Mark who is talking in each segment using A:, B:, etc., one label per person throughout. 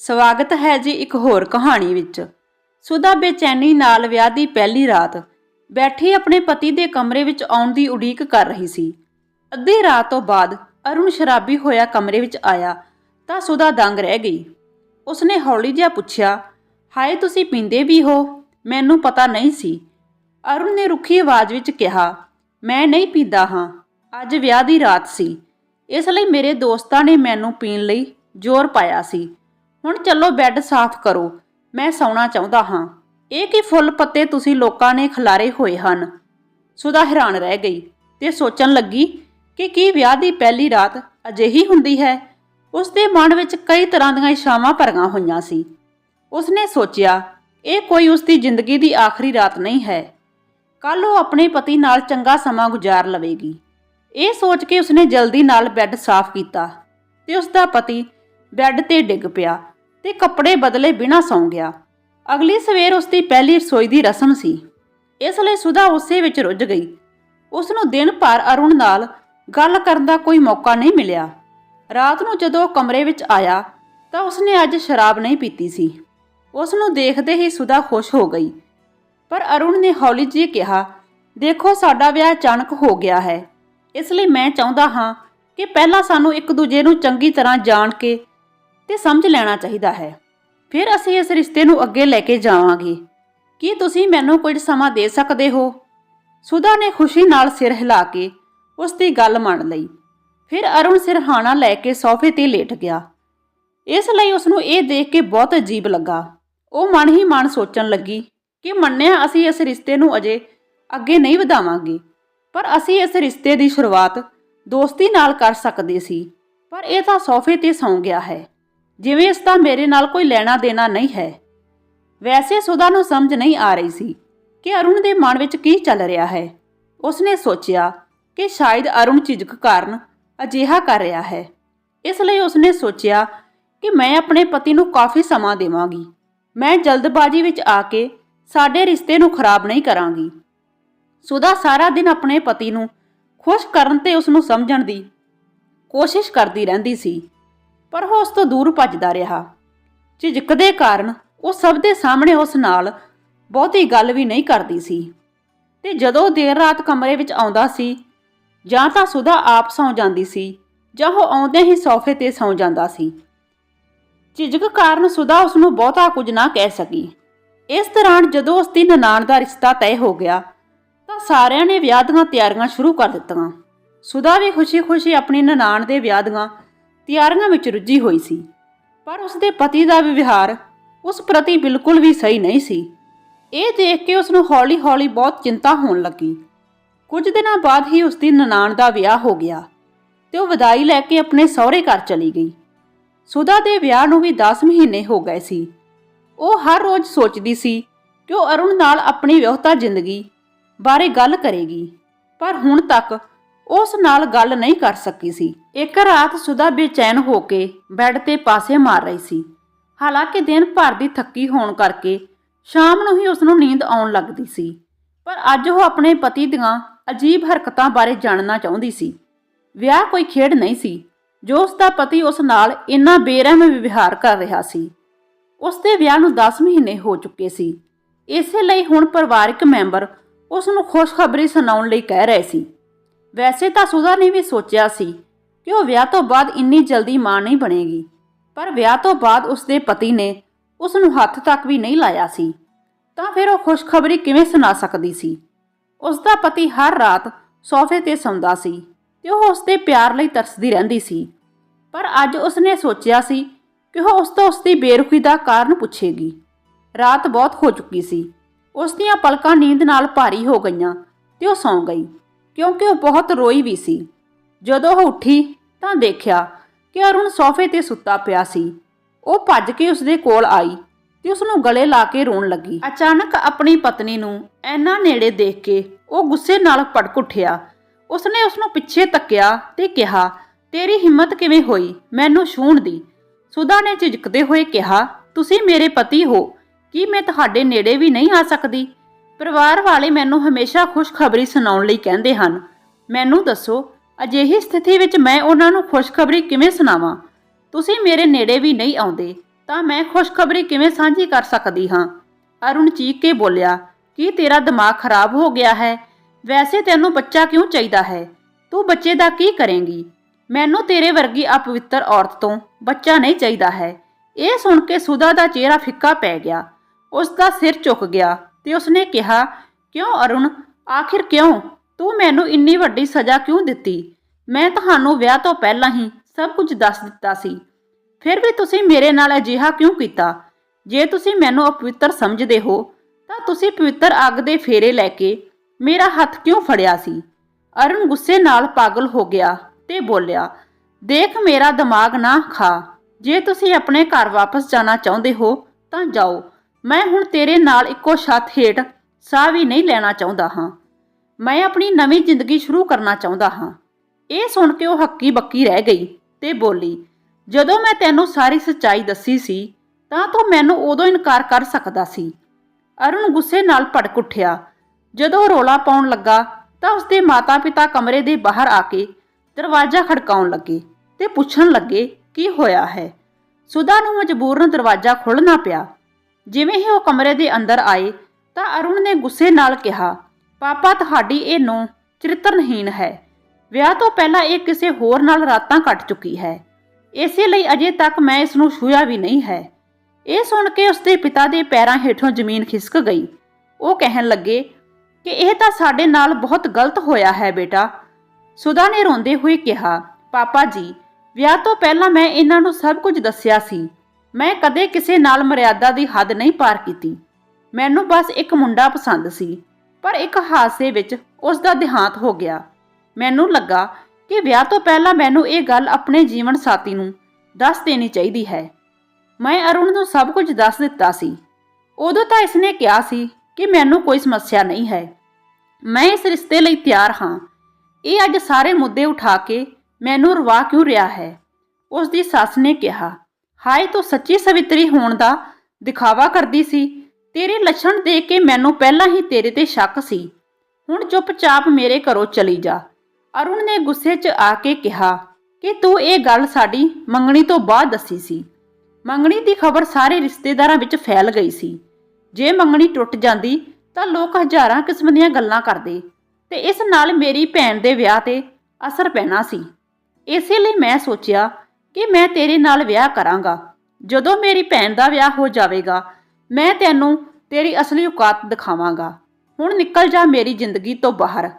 A: ਸਵਾਗਤ ਹੈ ਜੀ ਇੱਕ ਹੋਰ ਕਹਾਣੀ ਵਿੱਚ। ਸੁਦਾ ਬੇਚੈਨੀ ਨਾਲ ਵਿਆਹ ਦੀ ਪਹਿਲੀ ਰਾਤ, ਬੈਠੀ ਆਪਣੇ ਪਤੀ ਦੇ ਕਮਰੇ ਵਿੱਚ ਆਉਣ ਦੀ ਉਡੀਕ ਕਰ ਰਹੀ ਸੀ। ਅੱਧੀ ਰਾਤ ਤੋਂ ਬਾਅਦ ਅਰੁਣ ਸ਼ਰਾਬੀ ਹੋਇਆ ਕਮਰੇ ਵਿੱਚ ਆਇਆ, ਤਾਂ ਸੁਦਾ ਦੰਗ ਰਹਿ ਗਈ। ਉਸਨੇ ਹੌਲੀ ਜਿਹਾ ਪੁੱਛਿਆ, ਹਾਏ, ਤੁਸੀਂ ਪੀਂਦੇ ਵੀ ਹੋ? ਮੈਨੂੰ ਪਤਾ ਨਹੀਂ ਸੀ। ਅਰੁਣ ਨੇ ਰੁੱਖੀ ਆਵਾਜ਼ ਵਿੱਚ ਕਿਹਾ, ਮੈਂ ਨਹੀਂ ਪੀਂਦਾ ਹਾਂ। ਅੱਜ ਵਿਆਹ ਦੀ ਰਾਤ ਸੀ। ਇਸ ਲਈ ਮੇਰੇ ਦੋਸਤਾਂ ਨੇ ਮੈਨੂੰ ਪੀਣ ਲਈ ਜ਼ੋਰ ਪਾਇਆ ਸੀ। ਹੁਣ ਚੱਲੋ ਬੈੱਡ ਸਾਫ਼ ਕਰੋ। ਮੈਂ ਸੌਣਾ ਚਾਹੁੰਦਾ ਹਾਂ। ਇਹ ਕਿ ਫੁੱਲ ਪੱਤੇ ਤੁਸੀਂ ਲੋਕਾਂ ਨੇ ਖਿਲਾਰੇ ਹੋਏ ਹਨ? ਸੁਦਾ ਹੈਰਾਨ ਰਹਿ ਗਈ ਤੇ ਸੋਚਣ ਲੱਗੀ ਕਿ ਕੀ ਵਿਆਹ ਦੀ ਪਹਿਲੀ ਰਾਤ ਅਜਿਹੀ ਹੁੰਦੀ ਹੈ? ਉਸ ਦੇ ਮਨ ਵਿੱਚ ਕਈ ਤਰ੍ਹਾਂ ਦੀਆਂ ਇਛਾਵਾਂ ਭਰੀਆਂ ਹੋਈਆਂ ਸੀ। ਉਸਨੇ ਸੋਚਿਆ, ਇਹ ਕੋਈ ਉਸ ਦੀ ਜ਼ਿੰਦਗੀ ਦੀ ਆਖਰੀ ਰਾਤ ਨਹੀਂ ਹੈ। ਕੱਲ ਉਹ ਆਪਣੇ ਪਤੀ ਨਾਲ ਚੰਗਾ ਸਮਾਂ ਗੁਜ਼ਾਰ ਲਵੇਗੀ। ਇਹ ਸੋਚ ਕੇ ਉਸਨੇ ਜਲਦੀ ਨਾਲ ਬੈੱਡ ਸਾਫ਼ ਕੀਤਾ ਤੇ ਉਸ ਦਾ ਪਤੀ ਬੈੱਡ ਤੇ ਡਿੱਗ ਪਿਆ। ਤੇ ਕੱਪੜੇ ਬਦਲੇ ਬਿਨਾਂ ਸੌਂ ਗਿਆ। ਅਗਲੀ ਸਵੇਰ ਉਸ ਦੀ ਪਹਿਲੀ ਰਸੋਈ ਦੀ ਰਸਮ ਸੀ। ਇਸ ਲਈ ਸੁਧਾ ਉਸੇ ਵਿੱਚ ਰੁੱਝ ਗਈ। ਉਸ ਨੂੰ ਦਿਨ ਭਰ ਅਰੁਣ ਨਾਲ ਗੱਲ ਕਰਨ ਦਾ ਕੋਈ ਮੌਕਾ ਨਹੀਂ ਮਿਲਿਆ। ਰਾਤ ਨੂੰ ਜਦੋਂ ਕਮਰੇ ਵਿੱਚ ਆਇਆ, ਤਾਂ ਉਸਨੇ ਅੱਜ ਸ਼ਰਾਬ ਨਹੀਂ ਪੀਤੀ ਸੀ। ਉਸ ਨੂੰ ਦੇਖਦੇ ਹੀ ਸੁਧਾ ਖੁਸ਼ ਹੋ ਗਈ। ਪਰ ਅਰੁਣ ਨੇ ਹੌਲੀ ਜਿਹੀ ਕਿਹਾ, ਦੇਖੋ, ਸਾਡਾ ਵਿਆਹ ਅਚਾਨਕ ਹੋ ਗਿਆ ਹੈ। ਇਸ ਲਈ ਮੈਂ ਚਾਹੁੰਦਾ ਹਾਂ ਕਿ ਪਹਿਲਾਂ ਸਾਨੂੰ ਇੱਕ ਦੂਜੇ ਨੂੰ ਚੰਗੀ ਤਰ੍ਹਾਂ ਜਾਣ ਕੇ ਤੇ ਸਮਝ ਲੈਣਾ ਚਾਹੀਦਾ ਹੈ। ਫਿਰ ਅਸੀਂ ਇਸ ਰਿਸ਼ਤੇ ਨੂੰ ਅੱਗੇ ਲੈ ਕੇ ਜਾਵਾਂਗੇ। ਕੀ ਤੁਸੀਂ ਮੈਨੂੰ ਕੁਝ ਸਮਾਂ ਦੇ ਸਕਦੇ ਹੋ? ਸੁਧਾ ਨੇ ਖੁਸ਼ੀ ਨਾਲ ਸਿਰ ਹਿਲਾ ਕੇ ਉਸ ਦੀ ਗੱਲ ਮੰਨ ਲਈ। ਫਿਰ ਅਰੁਣ ਸਿਰਹਾਣਾ ਲੈ ਕੇ ਸੋਫੇ ਤੇ ਲੇਟ ਗਿਆ। ਇਸ ਲਈ ਉਸ ਨੂੰ ਇਹ ਦੇਖ ਕੇ ਬਹੁਤ ਅਜੀਬ ਲੱਗਾ। ਉਹ ਮਨ ਹੀ ਮਨ ਸੋਚਣ ਲੱਗੀ ਕਿ ਮੰਨਿਆ ਅਸੀਂ ਇਸ ਰਿਸ਼ਤੇ ਨੂੰ ਅਜੇ ਅੱਗੇ ਨਹੀਂ ਵਧਾਵਾਂਗੇ। ਪਰ ਅਸੀਂ ਇਸ ਰਿਸ਼ਤੇ ਦੀ ਸ਼ੁਰੂਆਤ ਦੋਸਤੀ ਨਾਲ ਕਰ ਸਕਦੇ ਸੀ। ਪਰ ਇਹ ਤਾਂ ਸੋਫੇ ਤੇ ਸੌਂ ਗਿਆ ਹੈ। ਜਿਵੇਂ ਇਸ ਦਾ ਮੇਰੇ ਨਾਲ ਕੋਈ ਲੈਣਾ ਦੇਣਾ ਨਹੀਂ ਹੈ। ਵੈਸੇ ਸੁਦਾ ਨੂੰ ਸਮਝ ਨਹੀਂ ਆ ਰਹੀ ਸੀ ਕਿ ਅਰੁਣ ਦੇ ਮਨ ਵਿੱਚ ਕੀ ਚੱਲ ਰਿਹਾ ਹੈ। ਉਸਨੇ ਸੋਚਿਆ ਕਿ ਸ਼ਾਇਦ ਅਰੁਣ ਝਿਜਕ ਕਾਰਨ ਅਜਿਹਾ ਕਰ ਰਿਹਾ ਹੈ। ਇਸ ਲਈ ਉਸਨੇ ਸੋਚਿਆ ਕਿ ਮੈਂ ਆਪਣੇ ਪਤੀ ਨੂੰ ਕਾਫੀ ਸਮਾਂ ਦੇਵਾਂਗੀ। ਮੈਂ ਜਲਦਬਾਜ਼ੀ ਵਿੱਚ ਆ ਕੇ ਸਾਡੇ ਰਿਸ਼ਤੇ ਨੂੰ ਖਰਾਬ ਨਹੀਂ ਕਰਾਂਗੀ। ਸੁਦਾ ਸਾਰਾ ਦਿਨ ਆਪਣੇ ਪਤੀ ਨੂੰ ਖੁਸ਼ ਕਰਨ ਤੇ ਉਸ ਨੂੰ ਸਮਝਣ ਦੀ ਕੋਸ਼ਿਸ਼ ਕਰਦੀ ਰਹਿੰਦੀ ਸੀ। ਪਰ ਉਹ ਉਸ ਤੋਂ ਦੂਰ ਭੱਜਦਾ ਰਿਹਾ। ਝਿਜਕ ਦੇ ਕਾਰਨ ਉਹ ਸਭ ਦੇ ਸਾਹਮਣੇ ਉਸ ਨਾਲ ਬਹੁਤੀ ਗੱਲ ਵੀ ਨਹੀਂ ਕਰਦੀ ਸੀ। ਤੇ ਜਦੋਂ ਦੇਰ ਰਾਤ ਕਮਰੇ ਵਿੱਚ ਆਉਂਦਾ ਸੀ, ਜਾਂ ਤਾਂ ਸੁਦਾ ਆਪ ਸੌਂ ਜਾਂਦੀ ਸੀ, ਜਾਂ ਉਹ ਆਉਂਦੇ ਹੀ ਸੋਫੇ ਤੇ ਸੌਂ ਜਾਂਦਾ ਸੀ। ਝਿਜਕ ਕਾਰਨ ਸੁਦਾ ਉਸ ਨੂੰ ਬਹੁਤਾ ਕੁਝ ਨਾ ਕਹਿ ਸਕੀ। ਇਸ ਦੌਰਾਨ ਜਦੋਂ ਉਸ ਦੀ ਨਨਾਣ ਦਾ ਰਿਸ਼ਤਾ ਤੈਅ ਹੋ ਗਿਆ, ਤਾਂ ਸਾਰਿਆਂ ਨੇ ਵਿਆਹ ਦੀਆਂ ਤਿਆਰੀਆਂ ਸ਼ੁਰੂ ਕਰ ਦਿੱਤੀਆਂ। ਸੁਦਾ ਵੀ ਖੁਸ਼ੀ-ਖੁਸ਼ੀ ਆਪਣੀ ਨਨਾਣ ਦੇ ਵਿਆਹ ਦੀਆਂ ਤਿਆਰੀਆਂ ਵਿੱਚ ਰੁੱਝੀ ਹੋਈ ਸੀ, ਪਰ ਉਸ ਦੇ ਪਤੀ ਦਾ ਵਿਵਹਾਰ ਉਸ ਪ੍ਰਤੀ ਬਿਲਕੁਲ ਵੀ ਸਹੀ ਨਹੀਂ ਸੀ। ਇਹ ਦੇਖ ਕੇ ਉਸ ਨੂੰ ਹੌਲੀ-ਹੌਲੀ ਬਹੁਤ ਚਿੰਤਾ ਹੋਣ ਲੱਗੀ। ਕੁਝ ਦਿਨਾਂ ਬਾਅਦ ਹੀ ਉਸ ਦੀ ਨਨਾਣ ਦਾ ਵਿਆਹ ਹੋ ਗਿਆ ਤੇ ਉਹ ਵਿਦਾਈ ਲੈ ਕੇ ਆਪਣੇ ਸਹੁਰੇ ਘਰ ਚਲੀ ਗਈ। ਸੁਦਾ ਦੇ ਵਿਆਹ ਨੂੰ ਵੀ 10 ਮਹੀਨੇ ਹੋ ਗਏ ਸੀ। ਉਹ ਹਰ ਰੋਜ਼ ਸੋਚਦੀ ਸੀ ਕਿ ਉਹ ਅਰੁਣ ਨਾਲ ਆਪਣੀ ਵਿਆਹਤਾ ਜ਼ਿੰਦਗੀ ਬਾਰੇ ਗੱਲ ਕਰੇਗੀ, ਪਰ ਹੁਣ ਤੱਕ ਉਸ ਨਾਲ ਗੱਲ ਨਹੀਂ ਕਰ ਸਕੀ ਸੀ। ਇੱਕ ਰਾਤ ਸੁਦਾ ਬੇਚੈਨ ਹੋ ਕੇ ਬੈੱਡ ਤੇ ਪਾਸੇ ਮਾਰ ਰਹੀ ਸੀ। ਹਾਲਾਂਕਿ ਦਿਨ ਭਰ ਦੀ ਥੱਕੀ ਹੋਣ ਕਰਕੇ ਸ਼ਾਮ ਨੂੰ ਹੀ ਉਸ ਨੂੰ ਨੀਂਦ ਆਉਣ ਲੱਗਦੀ ਸੀ। ਪਰ ਅੱਜ ਉਹ ਆਪਣੇ ਪਤੀ ਦੀਆਂ ਅਜੀਬ ਹਰਕਤਾਂ ਬਾਰੇ ਜਾਣਨਾ ਚਾਹੁੰਦੀ ਸੀ। ਵਿਆਹ ਕੋਈ ਖੇਡ ਨਹੀਂ ਸੀ, ਜੋ ਉਸ ਦਾ ਪਤੀ ਉਸ ਨਾਲ ਇੰਨਾ ਬੇਰਹਿਮ ਵਿਵਹਾਰ ਕਰ ਰਿਹਾ ਸੀ। ਉਸ ਦੇ ਵਿਆਹ ਨੂੰ 10 ਮਹੀਨੇ ਹੋ ਚੁੱਕੇ ਸੀ। ਇਸੇ ਲਈ ਹੁਣ ਪਰਿਵਾਰਕ ਮੈਂਬਰ ਉਸ ਨੂੰ ਖੁਸ਼ਖਬਰੀ ਸੁਣਾਉਣ ਲਈ ਕਹਿ ਰਹੇ ਸੀ। ਵੈਸੇ ਤਾਂ ਸੁਧਾ ਨੇ ਵੀ ਸੋਚਿਆ ਸੀ ਕਿ ਉਹ ਵਿਆਹ ਤੋਂ ਬਾਅਦ ਇੰਨੀ ਜਲਦੀ ਮਾਂ ਨਹੀਂ ਬਣੇਗੀ, ਪਰ ਵਿਆਹ ਤੋਂ ਬਾਅਦ ਉਸਦੇ ਪਤੀ ਨੇ ਉਸ ਨੂੰ ਹੱਥ ਤੱਕ ਵੀ ਨਹੀਂ ਲਾਇਆ ਸੀ, ਤਾਂ ਫਿਰ ਉਹ ਖੁਸ਼ਖਬਰੀ ਕਿਵੇਂ ਸੁਣਾ ਸਕਦੀ ਸੀ? ਉਸ ਦਾ ਪਤੀ ਹਰ ਰਾਤ ਸੋਫੇ ਤੇ ਸੌਂਦਾ ਸੀ ਤੇ ਉਹ ਉਸ ਦੇ ਪਿਆਰ ਲਈ ਤਰਸਦੀ ਰਹਿੰਦੀ ਸੀ, ਪਰ ਅੱਜ ਉਸਨੇ ਸੋਚਿਆ ਸੀ ਕਿ ਉਹ ਉਸ ਤੋਂ ਉਸ ਦੀ ਬੇਰੁਖੀ ਦਾ ਕਾਰਨ ਪੁੱਛੇਗੀ। ਰਾਤ ਬਹੁਤ ਹੋ ਚੁੱਕੀ ਸੀ ਉਸ ਦੀਆਂ ਪਲਕਾਂ ਨੀਂਦ ਨਾਲ ਭਾਰੀ ਹੋ ਗਈਆਂ ਤੇ ਉਹ ਸੌਂ ਗਈ। ਕਿਉਂਕਿ ਉਹ ਬਹੁਤ ਰੋਈ ਵੀ ਸੀ। ਜਦੋਂ ਉਹ ਉੱਠੀ ਤਾਂ ਦੇਖਿਆ ਕਿ ਅਰੁਣ ਸੋਫੇ ਤੇ ਸੁੱਤਾ ਪਿਆ ਸੀ। ਉਹ ਭੱਜ ਕੇ ਉਸਦੇ ਕੋਲ ਆਈ ਤੇ ਉਸ ਨੂੰ ਗਲੇ ਲਾ ਕੇ ਰੋਣ ਲੱਗੀ। ਅਚਾਨਕ ਆਪਣੀ ਪਤਨੀ ਨੂੰ ਐਨਾ ਨੇੜੇ ਦੇਖ ਕੇ ਉਹ ਗੁੱਸੇ ਨਾਲ ਭੜਕ ਉੱਠਿਆ। ਉਸਨੇ ਉਸ ਨੂੰ ਪਿੱਛੇ ਤੱਕਿਆ ਤੇ ਕਿਹਾ, ਤੇਰੀ ਹਿੰਮਤ ਕਿਵੇਂ ਹੋਈ? ਮੈਨੂੰ ਛੂਹਣ ਦੀ। ਸੁਧਾ ਨੇ ਝਿਜਕਦੇ ਹੋਏ ਕਿਹਾ, ਤੁਸੀਂ ਮੇਰੇ ਪਤੀ ਹੋ। ਕੀ ਮੈਂ ਤੁਹਾਡੇ ਨੇੜੇ ਵੀ ਨਹੀਂ ਆ ਸਕਦੀ? ਪਰਿਵਾਰ ਵਾਲੇ ਮੈਨੂੰ ਹਮੇਸ਼ਾ ਖੁਸ਼ਖਬਰੀ ਸੁਣਾਉਣ ਲਈ ਕਹਿੰਦੇ ਹਨ। ਮੈਨੂੰ ਦੱਸੋ, ਅਜਿਹੀ ਸਥਿਤੀ ਵਿੱਚ ਮੈਂ ਉਹਨਾਂ ਨੂੰ ਖੁਸ਼ਖਬਰੀ ਕਿਵੇਂ ਸੁਣਾਵਾਂ? ਤੁਸੀਂ ਮੇਰੇ ਨੇੜੇ ਵੀ ਨਹੀਂ ਆਉਂਦੇ, ਤਾਂ ਮੈਂ ਖੁਸ਼ਖਬਰੀ ਕਿਵੇਂ ਸਾਂਝੀ ਕਰ ਸਕਦੀ ਹਾਂ? ਅਰੁਣ ਚੀਕ ਕੇ ਬੋਲਿਆ, ਕੀ ਤੇਰਾ ਦਿਮਾਗ ਖਰਾਬ ਹੋ ਗਿਆ ਹੈ? ਵੈਸੇ ਤੈਨੂੰ ਬੱਚਾ ਕਿਉਂ ਚਾਹੀਦਾ ਹੈ? ਤੂੰ ਬੱਚੇ ਦਾ ਕੀ ਕਰੇਂਗੀ? ਮੈਨੂੰ ਤੇਰੇ ਵਰਗੀ ਅਪਵਿੱਤਰ ਔਰਤ ਤੋਂ ਬੱਚਾ ਨਹੀਂ ਚਾਹੀਦਾ ਹੈ। ਇਹ ਸੁਣ ਕੇ ਸੁਦਾ ਦਾ ਚਿਹਰਾ ਫਿੱਕਾ ਪੈ ਗਿਆ। ਉਸ ਦਾ ਸਿਰ ਝੁਕ ਗਿਆ। ਤੇ ਉਸਨੇ ਕਿਹਾ, ਕਿਉਂ ਅਰੁਣ? ਆਖਿਰ ਕਿਉਂ? ਤੂੰ ਮੈਨੂੰ ਇੰਨੀ ਵੱਡੀ ਸਜ਼ਾ ਕਿਉਂ ਦਿੱਤੀ? ਮੈਂ ਤੁਹਾਨੂੰ ਵਿਆਹ ਤੋਂ ਪਹਿਲਾਂ ਹੀ ਸਭ ਕੁਝ ਦੱਸ ਦਿੱਤਾ ਸੀ। ਫਿਰ ਵੀ ਤੁਸੀਂ ਮੇਰੇ ਨਾਲ ਅਜਿਹਾ ਕਿਉਂ ਕੀਤਾ? ਜੇ ਤੁਸੀਂ ਮੈਨੂੰ ਅਪਵਿੱਤਰ ਸਮਝਦੇ ਹੋ, ਤਾਂ ਤੁਸੀਂ ਪਵਿੱਤਰ ਅੱਗ ਦੇ ਫੇਰੇ ਲੈ ਕੇ ਮੇਰਾ ਹੱਥ ਕਿਉਂ ਫੜਿਆ ਸੀ? ਅਰੁਣ ਗੁੱਸੇ ਨਾਲ ਪਾਗਲ ਹੋ ਗਿਆ ਤੇ ਬੋਲਿਆ, ਦੇਖ ਮੇਰਾ ਦਿਮਾਗ ਨਾ ਖਾ। ਜੇ ਤੁਸੀਂ ਆਪਣੇ ਘਰ ਵਾਪਸ ਜਾਣਾ ਚਾਹੁੰਦੇ ਹੋ, ਤਾਂ ਜਾਓ। ਮੈਂ ਹੁਣ ਤੇਰੇ ਨਾਲ ਇੱਕੋ ਛੱਤ ਹੇਠ ਸਾਹ ਵੀ ਨਹੀਂ ਲੈਣਾ ਚਾਹੁੰਦਾ ਹਾਂ। ਮੈਂ ਆਪਣੀ ਨਵੀਂ ਜ਼ਿੰਦਗੀ ਸ਼ੁਰੂ ਕਰਨਾ ਚਾਹੁੰਦਾ ਹਾਂ। ਇਹ ਸੁਣ ਕੇ ਉਹ ਹੱਕੀ ਬੱਕੀ ਰਹਿ ਗਈ ਤੇ ਬੋਲੀ, ਜਦੋਂ ਮੈਂ ਤੈਨੂੰ ਸਾਰੀ ਸੱਚਾਈ ਦੱਸੀ ਸੀ, ਤਾਂ ਤੂੰ ਮੈਨੂੰ ਉਦੋਂ ਇਨਕਾਰ ਕਰ ਸਕਦਾ ਸੀ। ਅਰੁਣ ਗੁੱਸੇ ਨਾਲ ਭੜਕ ਉੱਠਿਆ। ਜਦੋਂ ਉਹ ਰੋਲਾ ਪਾਉਣ ਲੱਗਾ, ਤਾਂ ਉਸਦੇ ਮਾਤਾ-ਪਿਤਾ ਕਮਰੇ ਦੇ ਬਾਹਰ ਆ ਕੇ ਦਰਵਾਜ਼ਾ ਖੜਕਾਉਣ ਲੱਗੇ ਤੇ ਪੁੱਛਣ ਲੱਗੇ, ਕੀ ਹੋਇਆ ਹੈ? ਸੁਦਾ ਨੂੰ ਮਜਬੂਰਨ ਦਰਵਾਜ਼ਾ ਖੋਲ੍ਹਣਾ ਪਿਆ। ਜਿਵੇਂ ਹੀ ਉਹ ਕਮਰੇ ਦੇ ਅੰਦਰ ਆਏ ਤਾਂ ਅਰੁਣ ਨੇ ਗੁੱਸੇ ਨਾਲ ਕਿਹਾ, ਪਾਪਾ, ਤੁਹਾਡੀ ਇਹ ਨੂੰ ਚਰਿੱਤਰਹੀਣ ਹੈ। ਵਿਆਹ ਤੋਂ ਪਹਿਲਾਂ ਇਹ ਕਿਸੇ ਹੋਰ ਨਾਲ ਰਾਤਾਂ ਕੱਟ ਚੁੱਕੀ ਹੈ। ਇਸੇ ਲਈ ਅਜੇ ਤੱਕ ਮੈਂ ਇਸ ਨੂੰ ਛੂਇਆ ਵੀ ਨਹੀਂ ਹੈ ਇਹ ਸੁਣ ਕੇ ਉਸਦੇ ਪਿਤਾ ਦੇ ਪੈਰਾਂ ਹੇਠੋਂ ਜ਼ਮੀਨ ਖਿਸਕ ਗਈ। ਉਹ ਕਹਿਣ ਲੱਗੇ, ਕਿ ਇਹ ਤਾਂ ਸਾਡੇ ਨਾਲ ਬਹੁਤ ਗਲਤ ਹੋਇਆ ਹੈ ਬੇਟਾ ਸੁਦਾ ਨੇ ਰੋਂਦੇ ਹੋਏ ਕਿਹਾ, ਪਾਪਾ ਜੀ, ਵਿਆਹ ਤੋਂ ਪਹਿਲਾਂ ਮੈਂ ਇਹਨਾਂ ਨੂੰ ਸਭ ਕੁਝ ਦੱਸਿਆ ਸੀ। ਮੈਂ ਕਦੇ ਕਿਸੇ ਨਾਲ ਮਰਿਆਦਾ ਦੀ ਹੱਦ ਨਹੀਂ ਪਾਰ ਕੀਤੀ। ਮੈਨੂੰ ਬਸ ਇੱਕ ਮੁੰਡਾ ਪਸੰਦ ਸੀ, ਪਰ ਇੱਕ ਹਾਦਸੇ ਵਿੱਚ ਉਸ ਦਾ ਦੇਹਾਂਤ ਹੋ ਗਿਆ। ਮੈਨੂੰ ਲੱਗਾ ਕਿ ਵਿਆਹ ਤੋਂ ਪਹਿਲਾਂ ਮੈਨੂੰ ਇਹ ਗੱਲ ਆਪਣੇ ਜੀਵਨ ਸਾਥੀ ਨੂੰ ਦੱਸ ਦੇਣੀ ਚਾਹੀਦੀ ਹੈ। ਮੈਂ ਅਰੁਣ ਨੂੰ ਸਭ ਕੁਝ ਦੱਸ ਦਿੱਤਾ ਸੀ। ਉਦੋਂ ਤਾਂ ਇਸਨੇ ਕਿਹਾ ਸੀ ਕਿ ਮੈਨੂੰ ਕੋਈ ਸਮੱਸਿਆ ਨਹੀਂ ਹੈ। ਮੈਂ ਇਸ ਰਿਸ਼ਤੇ ਲਈ ਤਿਆਰ ਹਾਂ। ਇਹ ਅੱਜ ਸਾਰੇ ਮੁੱਦੇ ਉਠਾ ਕੇ ਮੈਨੂੰ ਰਵਾ ਕਿਉਂ ਰਿਹਾ ਹੈ? ਉਸ ਦੀ ਸੱਸ ਨੇ ਕਿਹਾ ਹਾਏ ਤੂੰ ਸੱਚੀ ਸਵਿਤਰੀ ਹੋਣ ਦਾ ਦਿਖਾਵਾ ਕਰਦੀ ਸੀ। ਤੇਰੇ ਲੱਛਣ ਦੇਖ ਕੇ ਮੈਨੂੰ ਪਹਿਲਾਂ ਹੀ ਤੇਰੇ ਤੇ ਸ਼ੱਕ ਸੀ। ਹੁਣ ਚੁੱਪਚਾਪ ਮੇਰੇ ਘਰੋਂ ਚਲੀ ਜਾ। ਅਰੁਣ ਨੇ ਗੁੱਸੇ 'ਚ ਆ ਕੇ ਕਿਹਾ ਕਿ ਤੂੰ ਇਹ ਗੱਲ ਸਾਡੀ ਮੰਗਣੀ ਤੋਂ ਬਾਅਦ ਦੱਸੀ ਸੀ। ਮੰਗਣੀ ਦੀ ਖਬਰ ਸਾਰੇ ਰਿਸ਼ਤੇਦਾਰਾਂ ਵਿੱਚ ਫੈਲ ਗਈ ਸੀ। ਜੇ ਮੰਗਣੀ ਟੁੱਟ ਜਾਂਦੀ ਤਾਂ ਲੋਕ ਹਜ਼ਾਰਾਂ ਕਿਸਮ ਦੀਆਂ ਗੱਲਾਂ ਕਰਦੇ ਤੇ ਇਸ ਨਾਲ ਮੇਰੀ ਭੈਣ ਦੇ ਵਿਆਹ ਤੇ ਅਸਰ ਪੈਣਾ ਸੀ। ਇਸੇ ਲਈ ਮੈਂ ਸੋਚਿਆ ਕਿ ਮੈਂ ਤੇਰੇ ਨਾਲ ਵਿਆਹ ਕਰਾਂਗਾ। ਜਦੋਂ ਮੇਰੀ ਭੈਣ ਦਾ ਵਿਆਹ ਹੋ ਜਾਵੇਗਾ, ਮੈਂ ਤੈਨੂੰ ਤੇਰੀ ਅਸਲੀ ਔਕਾਤ ਦਿਖਾਵਾਂਗਾ। ਹੁਣ ਨਿਕਲ ਜਾ ਮੇਰੀ ਜ਼ਿੰਦਗੀ ਤੋਂ ਬਾਹਰ,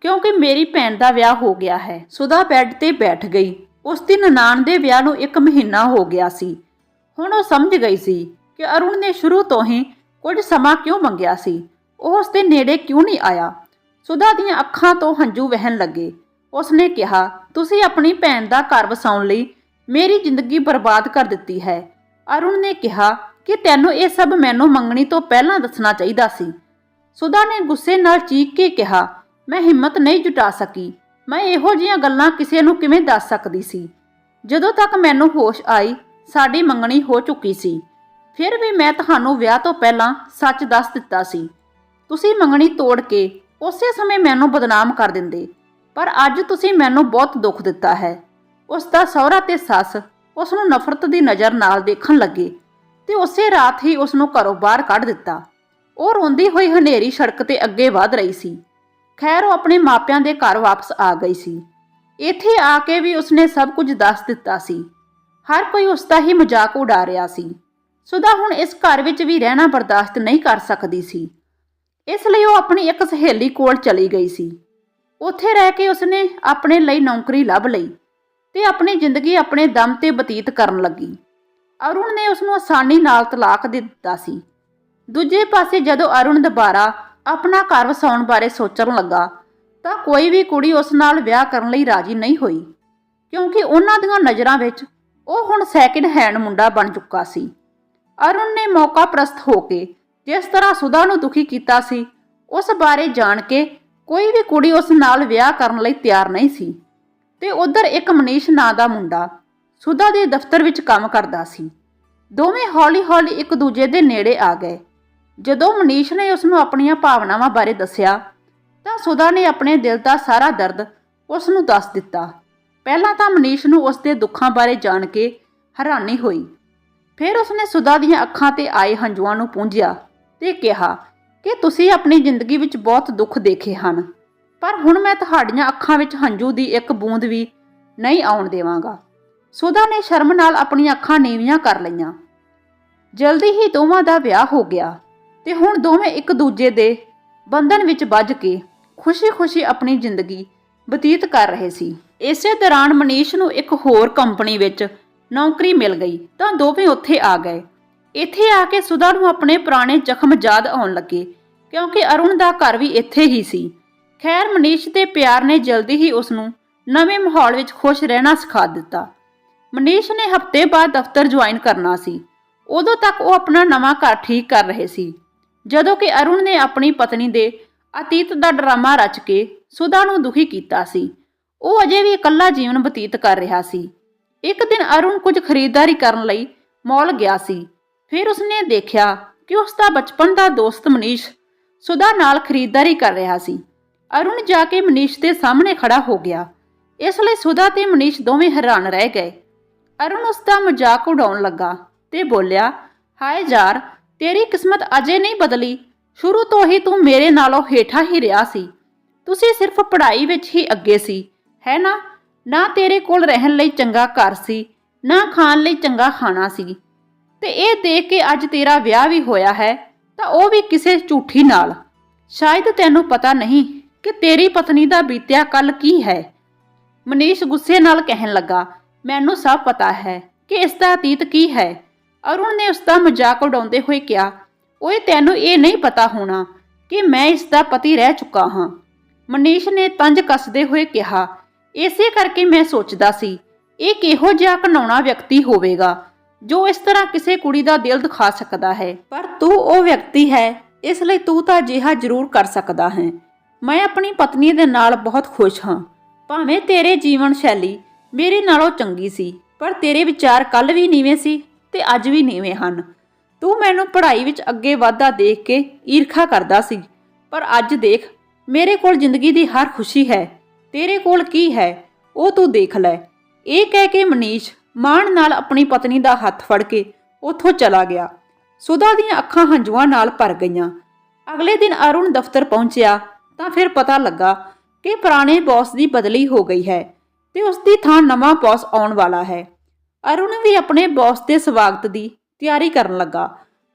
A: ਕਿਉਂਕਿ ਮੇਰੀ ਭੈਣ ਦਾ ਵਿਆਹ ਹੋ ਗਿਆ ਹੈ। ਸੁਦਾ ਬੈੱਡ ਤੇ ਬੈਠ ਗਈ। ਉਸ ਦੀ ਨਨਾਣ ਦੇ ਵਿਆਹ ਨੂੰ ਇੱਕ ਮਹੀਨਾ ਹੋ ਗਿਆ ਸੀ। ਹੁਣ ਉਹ ਸਮਝ ਗਈ ਸੀ ਕਿ ਅਰੁਣ ਨੇ ਸ਼ੁਰੂ ਤੋਂ ਹੀ ਕੁਝ ਸਮਾਂ ਕਿਉਂ ਮੰਗਿਆ ਸੀ। ਉਹ ਉਸ ਦੇ ਨੇੜੇ ਕਿਉਂ ਨਹੀਂ ਆਇਆ? ਸੁਦਾ ਦੀਆਂ ਅੱਖਾਂ ਤੋਂ ਹੰਝੂ ਵਹਿਣ ਲੱਗੇ। ਉਸਨੇ ਕਿਹਾ, ਤੁਸੀਂ ਆਪਣੀ ਭੈਣ ਦਾ ਘਰ ਵਸਾਉਣ ਲਈ ਮੇਰੀ ਜ਼ਿੰਦਗੀ ਬਰਬਾਦ ਕਰ ਦਿੱਤੀ ਹੈ। ਅਰੁਣ ਨੇ ਕਿਹਾ ਕਿ ਤੈਨੂੰ ਇਹ ਸਭ ਮੈਨੂੰ ਮੰਗਣੀ ਤੋਂ ਪਹਿਲਾਂ ਦੱਸਣਾ ਚਾਹੀਦਾ ਸੀ। ਸੁਦਾ ਨੇ ਗੁੱਸੇ ਨਾਲ ਚੀਕ ਕੇ ਕਿਹਾ, ਮੈਂ ਹਿੰਮਤ ਨਹੀਂ ਜੁਟਾ ਸਕੀ। ਮੈਂ ਇਹੋ ਜਿਹੀਆਂ ਗੱਲਾਂ ਕਿਸੇ ਨੂੰ ਕਿਵੇਂ ਦੱਸ ਸਕਦੀ ਸੀ? ਜਦੋਂ ਤੱਕ ਮੈਨੂੰ ਹੋਸ਼ ਆਈ, ਸਾਡੀ ਮੰਗਣੀ ਹੋ ਚੁੱਕੀ ਸੀ। ਫਿਰ ਵੀ ਮੈਂ ਤੁਹਾਨੂੰ ਵਿਆਹ ਤੋਂ ਪਹਿਲਾਂ ਸੱਚ ਦੱਸ ਦਿੱਤਾ ਸੀ। ਤੁਸੀਂ ਮੰਗਣੀ ਤੋੜ ਕੇ ਉਸੇ ਸਮੇਂ ਮੈਨੂੰ ਬਦਨਾਮ ਕਰ ਦਿੰਦੇ। ਪਰ ਅੱਜ ਤੁਸੀਂ ਮੈਨੂੰ ਬਹੁਤ ਦੁੱਖ ਦਿੱਤਾ ਹੈ। ਉਸ ਦਾ ਸਹੁਰਾ ਤੇ ਸੱਸ ਉਸ ਨੂੰ ਨਫ਼ਰਤ ਦੀ ਨਜ਼ਰ ਨਾਲ ਦੇਖਣ ਲੱਗੇ ਤੇ ਉਸੇ ਰਾਤ ਹੀ ਉਸ ਨੂੰ ਘਰੋਂ ਬਾਹਰ ਕੱਢ ਦਿੱਤਾ। ਉਹ ਰੋਂਦੀ ਹੋਈ ਹਨੇਰੀ ਸੜਕ ਤੇ ਅੱਗੇ ਵਧ ਰਹੀ ਸੀ। ਖੈਰ, ਉਹ ਆਪਣੇ ਮਾਪਿਆਂ ਦੇ ਘਰ ਵਾਪਸ ਆ ਗਈ ਸੀ। ਇੱਥੇ ਆ ਕੇ ਵੀ ਉਸਨੇ ਸਭ ਕੁਝ ਦੱਸ ਦਿੱਤਾ ਸੀ। ਹਰ ਕੋਈ ਉਸ ਦਾ ਹੀ ਮਜ਼ਾਕ ਉਡਾ ਰਿਹਾ ਸੀ। ਸੁਦਾ ਹੁਣ ਇਸ ਘਰ ਵਿੱਚ ਵੀ ਰਹਿਣਾ ਬਰਦਾਸ਼ਤ ਨਹੀਂ ਕਰ ਸਕਦੀ ਸੀ। ਇਸ ਲਈ ਉਹ ਆਪਣੀ ਇੱਕ ਸਹੇਲੀ ਕੋਲ ਚਲੀ ਗਈ ਸੀ। ਉੱਥੇ ਰਹਿ ਕੇ ਉਸਨੇ ਆਪਣੇ ਲਈ ਨੌਕਰੀ ਲੱਭ ਲਈ। ਤੇ ਆਪਣੀ ਜ਼ਿੰਦਗੀ ਆਪਣੇ ਦਮ ਤੇ ਬਤੀਤ ਕਰਨ ਲੱਗੀ। ਅਰੁਣ ਨੇ ਉਸ ਨੂੰ ਆਸਾਨੀ ਨਾਲ ਤਲਾਕ ਦੇ ਦਿੱਤਾ ਸੀ। ਦੂਜੇ ਪਾਸੇ ਜਦੋਂ ਅਰੁਣ ਦੁਬਾਰਾ ਆਪਣਾ ਘਰ ਵਸਾਉਣ ਬਾਰੇ ਸੋਚਣ ਲੱਗਾ, ਤਾਂ ਕੋਈ ਵੀ ਕੁੜੀ ਉਸ ਨਾਲ ਵਿਆਹ ਕਰਨ ਲਈ ਰਾਜੀ ਨਹੀਂ ਹੋਈ, ਕਿਉਂਕਿ ਉਹਨਾਂ ਦੀਆਂ ਨਜ਼ਰਾਂ ਵਿੱਚ ਉਹ ਹੁਣ ਸੈਕਿੰਡ ਹੈਂਡ ਮੁੰਡਾ ਬਣ ਚੁੱਕਾ ਸੀ। ਅਰੁਣ ਨੇ ਮੌਕਾ ਪ੍ਰਸਤ ਹੋ ਕੇ ਜਿਸ ਤਰ੍ਹਾਂ ਸੁਧਾ ਨੂੰ ਦੁਖੀ ਕੀਤਾ ਸੀ, ਉਸ ਬਾਰੇ ਜਾਣ ਕੇ ਕੋਈ ਵੀ ਕੁੜੀ ਉਸ ਨਾਲ ਵਿਆਹ ਕਰਨ ਲਈ ਤਿਆਰ ਨਹੀਂ ਸੀ। ਤੇ ਉਧਰ ਇੱਕ ਮਨੀਸ਼ ਨਾਂ ਦਾ ਮੁੰਡਾ ਸੁਧਾ ਦੇ ਦਫ਼ਤਰ ਵਿੱਚ ਕੰਮ ਕਰਦਾ ਸੀ। ਦੋਵੇਂ ਹੌਲੀ-ਹੌਲੀ ਇੱਕ ਦੂਜੇ ਦੇ ਨੇੜੇ ਆ ਗਏ। ਜਦੋਂ ਮਨੀਸ਼ ਨੇ ਉਸ ਨੂੰ ਆਪਣੀਆਂ ਭਾਵਨਾਵਾਂ ਬਾਰੇ ਦੱਸਿਆ, ਤਾਂ ਸੁਦਾ ਨੇ ਆਪਣੇ ਦਿਲ ਦਾ ਸਾਰਾ ਦਰਦ ਉਸ ਨੂੰ ਦੱਸ ਦਿੱਤਾ। ਪਹਿਲਾਂ ਤਾਂ ਮਨੀਸ਼ ਨੂੰ ਉਸ ਦੇ ਦੁੱਖਾਂ ਬਾਰੇ ਜਾਣ ਕੇ ਹੈਰਾਨੀ ਹੋਈ। ਫਿਰ ਉਸਨੇ ਸੁਦਾ ਦੀਆਂ ਅੱਖਾਂ ਤੇ ਆਏ ਹੰਝੂਆਂ ਨੂੰ ਪੂੰਝਿਆ ਤੇ ਕਿਹਾ ਕਿ ਤੁਸੀਂ ਆਪਣੀ ਜ਼ਿੰਦਗੀ ਵਿੱਚ ਬਹੁਤ ਦੁੱਖ ਦੇਖੇ ਹਨ। ਪਰ ਹੁਣ ਮੈਂ ਤੁਹਾਡੀਆਂ ਅੱਖਾਂ ਵਿੱਚ ਹੰਝੂ ਦੀ ਇੱਕ ਬੂੰਦ ਵੀ ਨਹੀਂ ਆਉਣ ਦੇਵਾਂਗਾ। ਸੁਦਾ ਨੇ ਸ਼ਰਮ ਨਾਲ ਆਪਣੀਆਂ ਅੱਖਾਂ ਨੀਵੀਆਂ ਕਰ ਲਈਆਂ। ਜਲਦੀ ਹੀ ਦੋਵਾਂ ਦਾ ਵਿਆਹ ਹੋ ਗਿਆ ਤੇ ਹੁਣ ਦੋਵੇਂ ਇੱਕ ਦੂਜੇ ਦੇ ਬੰਧਨ ਵਿੱਚ ਵੱਜ ਕੇ ਖੁਸ਼ੀ-ਖੁਸ਼ੀ ਆਪਣੀ ਜ਼ਿੰਦਗੀ ਬਤੀਤ ਕਰ ਰਹੇ ਸੀ। ਇਸੇ ਦੌਰਾਨ ਮਨੀਸ਼ ਨੂੰ ਇੱਕ ਹੋਰ ਕੰਪਨੀ ਵਿੱਚ ਨੌਕਰੀ ਮਿਲ ਗਈ ਤਾਂ ਦੋਵੇਂ ਉੱਥੇ ਆ ਗਏ। ਇੱਥੇ ਆ ਕੇ ਸੁਦਾ ਨੂੰ ਆਪਣੇ ਪੁਰਾਣੇ ਜ਼ਖਮ ਯਾਦ ਆਉਣ ਲੱਗੇ ਕਿਉਂਕਿ ਅਰੁਣ ਦਾ ਘਰ ਵੀ ਇੱਥੇ ਹੀ ਸੀ। ਖੈਰ ਮਨੀਸ਼ ਦੇ ਪਿਆਰ ਨੇ ਜਲਦੀ ਹੀ ਉਸ ਨੂੰ ਨਵੇਂ ਮਾਹੌਲ ਵਿੱਚ ਖੁਸ਼ ਰਹਿਣਾ ਸਿਖਾ ਦਿੱਤਾ। ਮਨੀਸ਼ ਨੇ ਹਫ਼ਤੇ ਬਾਅਦ ਦਫ਼ਤਰ ਜੁਆਇਨ ਕਰਨਾ ਸੀ। ਉਦੋਂ ਤੱਕ ਉਹ ਆਪਣਾ ਨਵਾਂ ਘਰ ਠੀਕ ਕਰ ਰਹੇ ਸੀ। ਜਦੋਂ ਕਿ ਅਰੁਣ ਨੇ ਆਪਣੀ ਪਤਨੀ ਦੇ ਅਤੀਤ ਦਾ ਡਰਾਮਾ ਰਚ ਕੇ ਸੁਦਾ ਨੂੰ ਦੁਖੀ ਕੀਤਾ ਸੀ। ਉਹ ਅਜੇ ਵੀ ਇਕੱਲਾ ਜੀਵਨ ਬਤੀਤ ਕਰ ਰਿਹਾ ਸੀ। ਇੱਕ ਦਿਨ ਅਰੁਣ ਕੁਝ ਖਰੀਦਦਾਰੀ ਕਰਨ ਲਈ ਮਾਲ ਗਿਆ ਸੀ। ਫਿਰ ਉਸਨੇ ਦੇਖਿਆ ਕਿ ਉਸ ਦਾ ਬਚਪਨ ਦਾ ਦੋਸਤ ਮਨੀਸ਼ ਸੁਧਾ ਨਾਲ ਖਰੀਦਦਾਰੀ ਕਰ ਰਿਹਾ ਸੀ। ਅਰੁਣ ਜਾ ਕੇ ਮਨੀਸ਼ ਦੇ ਸਾਹਮਣੇ ਖੜਾ ਹੋ ਗਿਆ। ਇਸ ਲਈ ਸੁਧਾ ਤੇ ਮਨੀਸ਼ ਦੋਵੇਂ ਹੈਰਾਨ ਰਹਿ ਗਏ। ਅਰੁਣ ਉਸ ਦਾ ਮਜ਼ਾਕ ਉਡਾਉਣ ਲੱਗਾ ਤੇ ਬੋਲਿਆ, ਹਾਏ ਯਾਰ, ਤੇਰੀ ਕਿਸਮਤ ਅਜੇ ਨਹੀਂ ਬਦਲੀ। ਸ਼ੁਰੂ ਤੋਂ ਹੀ ਤੂੰ ਮੇਰੇ ਨਾਲੋਂ ਹੇਠਾਂ ਹੀ ਰਿਹਾ ਸੀ। ਤੁਸੀਂ ਸਿਰਫ ਪੜ੍ਹਾਈ ਵਿੱਚ ਹੀ ਅੱਗੇ ਸੀ, ਹੈ ਨਾ? ਨਾ ਤੇਰੇ ਕੋਲ ਰਹਿਣ ਲਈ ਚੰਗਾ ਘਰ ਸੀ, ਨਾ ਖਾਣ ਲਈ ਚੰਗਾ ਖਾਣਾ ਸੀ। ਤੇ ਇਹ ਦੇਖ ਕੇ ਅੱਜ ਤੇਰਾ ਵਿਆਹ ਵੀ ਹੋਇਆ ਹੈ, ਤਾਂ ਉਹ ਵੀ ਕਿਸੇ ਝੂਠੀ ਨਾਲ। ਸ਼ਾਇਦ ਤੈਨੂੰ ਪਤਾ ਨਹੀਂ ਕਿ ਤੇਰੀ ਪਤਨੀ ਦਾ ਬੀਤਿਆ ਕੱਲ ਕੀ ਹੈ? ਮਨੀਸ਼ ਗੁੱਸੇ ਨਾਲ ਕਹਿਣ ਲੱਗਾ, ਮੈਨੂੰ ਸਭ ਪਤਾ ਹੈ ਕਿ ਇਸ ਦਾ ਅਤੀਤ ਕੀ ਹੈ। ਅਰੁਣ ਨੇ ਉਸ ਦਾ ਮਜ਼ਾਕ ਉਡਾਉਂਦੇ ਹੋਏ ਕਿਹਾ, ਓਏ, ਤੈਨੂੰ ਇਹ ਨਹੀਂ ਪਤਾ ਹੋਣਾ ਕਿ ਮੈਂ ਇਸ ਦਾ ਪਤੀ ਰਹਿ ਚੁੱਕਾ ਹਾਂ। ਮਨੀਸ਼ ਨੇ ਤੰਜ ਕੱਸਦੇ ਹੋਏ ਕਿਹਾ, ਇਸੇ ਕਰਕੇ ਮੈਂ ਸੋਚਦਾ ਸੀ, ਇਹ ਕਿਹੋ ਜਿਹਾ ਘਨਾਉਣਾ ਵਿਅਕਤੀ ਹੋਵੇਗਾ, ਜੋ ਇਸ ਤਰ੍ਹਾਂ ਕਿਸੇ ਕੁੜੀ ਦਾ ਦਿਲ ਦਿਖਾ ਸਕਦਾ ਹੈ। ਪਰ ਤੂੰ ਉਹ ਵਿਅਕਤੀ ਹੈ, ਇਸ ਲਈ ਤੂੰ ਤਾਂ ਅਜਿਹਾ ਜ਼ਰੂਰ ਕਰ ਸਕਦਾ ਹੈ। ਮੈਂ ਆਪਣੀ ਪਤਨੀ ਦੇ ਨਾਲ ਬਹੁਤ ਖੁਸ਼ ਹਾਂ। ਭਾਵੇਂ ਤੇਰੇ ਜੀਵਨ ਸ਼ੈਲੀ ਮੇਰੇ ਨਾਲੋਂ ਚੰਗੀ ਸੀ, ਪਰ ਤੇਰੇ ਵਿਚਾਰ ਕੱਲ ਵੀ ਨੀਵੇਂ ਸੀ ਤੇ ਅੱਜ ਵੀ ਨੀਵੇਂ ਹਨ। ਤੂੰ ਮੈਨੂੰ ਪੜ੍ਹਾਈ ਵਿੱਚ ਅੱਗੇ ਵਾਧਾ ਦੇਖ ਕੇ ਈਰਖਾ ਕਰਦਾ ਸੀ, ਪਰ ਅੱਜ ਦੇਖ, ਮੇਰੇ ਕੋਲ ਜ਼ਿੰਦਗੀ ਦੀ ਹਰ ਖੁਸ਼ੀ ਹੈ। ਤੇਰੇ ਕੋਲ ਕੀ ਹੈ, ਉਹ ਤੂੰ ਦੇਖ ਲੈ। ਇਹ ਕਹਿ ਕੇ ਮਨੀਸ਼ ਮਾਣ ਨਾਲ ਆਪਣੀ ਪਤਨੀ ਦਾ ਹੱਥ ਫੜ ਕੇ ਉੱਥੋਂ ਚਲਾ ਗਿਆ। ਸੁਧਾ ਦੀਆਂ ਅੱਖਾਂ ਹੰਝੂਆਂ ਨਾਲ ਭਰ ਗਈਆਂ। ਅਗਲੇ ਦਿਨ ਅਰੁਣ ਦਫ਼ਤਰ ਪਹੁੰਚਿਆ ਤਾਂ ਫਿਰ ਪਤਾ ਲੱਗਾ ਕਿ ਪੁਰਾਣੇ ਬੌਸ ਦੀ ਬਦਲੀ ਹੋ ਗਈ ਹੈ ਤੇ ਉਸ ਦੀ ਥਾਂ ਨਵਾਂ ਬੌਸ ਆਉਣ ਵਾਲਾ ਹੈ। ਅਰੁਣ ਵੀ ਆਪਣੇ ਬੌਸ ਦੇ ਸਵਾਗਤ ਦੀ ਤਿਆਰੀ ਕਰਨ ਲੱਗਾ,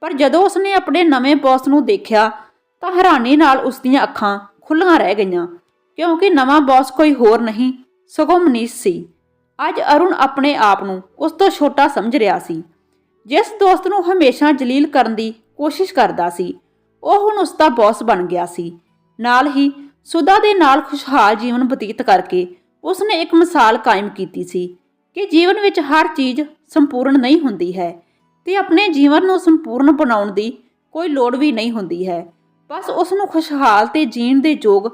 A: ਪਰ ਜਦੋਂ ਉਸਨੇ ਆਪਣੇ ਨਵੇਂ ਬੌਸ ਨੂੰ ਦੇਖਿਆ ਤਾਂ ਹੈਰਾਨੀ ਨਾਲ ਉਸ ਦੀਆਂ ਅੱਖਾਂ ਖੁੱਲੀਆਂ ਰਹਿ ਗਈਆਂ, ਕਿਉਂਕਿ ਨਵਾਂ ਬੌਸ ਕੋਈ ਹੋਰ ਨਹੀਂ, ਸਗੋਂ ਮਨੀਸ਼ ਸੀ। ਅੱਜ ਅਰੁਣ ਆਪਣੇ ਆਪ ਨੂੰ ਉਸ ਤੋਂ ਛੋਟਾ ਸਮਝ ਰਿਹਾ ਸੀ, ਜਿਸ ਦੋਸਤ ਨੂੰ ਹਮੇਸ਼ਾ ਜਲੀਲ ਕਰਨ ਦੀ ਕੋਸ਼ਿਸ਼ ਕਰਦਾ ਸੀ, ਉਹ ਹੁਣ ਉਸ ਦਾ ਬੌਸ ਬਣ ਗਿਆ ਸੀ। ਨਾਲ ਹੀ ਸੁਦਾ ਦੇ ਨਾਲ ਖੁਸ਼ਹਾਲ ਜੀਵਨ ਬਤੀਤ ਕਰਕੇ ਉਸਨੇ ਇੱਕ ਮਿਸਾਲ ਕਾਇਮ ਕੀਤੀ ਸੀ ਕਿ ਜੀਵਨ ਵਿੱਚ ਹਰ ਚੀਜ਼ ਸੰਪੂਰਨ ਨਹੀਂ ਹੁੰਦੀ ਹੈ ਤੇ ਆਪਣੇ ਜੀਵਨ ਨੂੰ ਸੰਪੂਰਨ ਬਣਾਉਣ ਦੀ ਕੋਈ ਲੋੜ ਵੀ ਨਹੀਂ ਹੁੰਦੀ ਹੈ। ਬਸ ਉਸ ਨੂੰ ਖੁਸ਼ਹਾਲ ਤੇ ਜੀਣ ਦੇ ਯੋਗ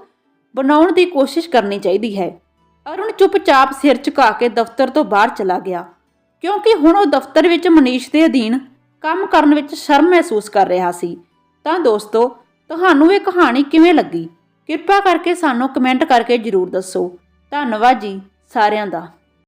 A: ਬਣਾਉਣ ਦੀ ਕੋਸ਼ਿਸ਼ ਕਰਨੀ ਚਾਹੀਦੀ ਹੈ। ਅਰੁਣ ਚੁੱਪਚਾਪ ਸਿਰ ਝੁਕਾ ਕੇ ਦਫ਼ਤਰ ਤੋਂ ਬਾਹਰ ਚਲਾ ਗਿਆ, ਕਿਉਂਕਿ ਹੁਣ ਉਹ ਦਫ਼ਤਰ ਵਿੱਚ ਮਨੀਸ਼ ਦੇ ਅਧੀਨ ਕੰਮ ਕਰਨ ਵਿੱਚ ਸ਼ਰਮ ਮਹਿਸੂਸ ਕਰ ਰਿਹਾ ਸੀ। ਤਾਂ ਦੋਸਤੋ ਤੁਹਾਨੂੰ ਇਹ ਕਹਾਣੀ ਕਿਵੇਂ ਲੱਗੀ? ਕਿਰਪਾ ਕਰਕੇ ਸਾਨੂੰ ਕਮੈਂਟ ਕਰਕੇ ਜਰੂਰ ਦੱਸੋ। ਧੰਨਵਾਦ ਜੀ ਸਾਰਿਆਂ ਦਾ।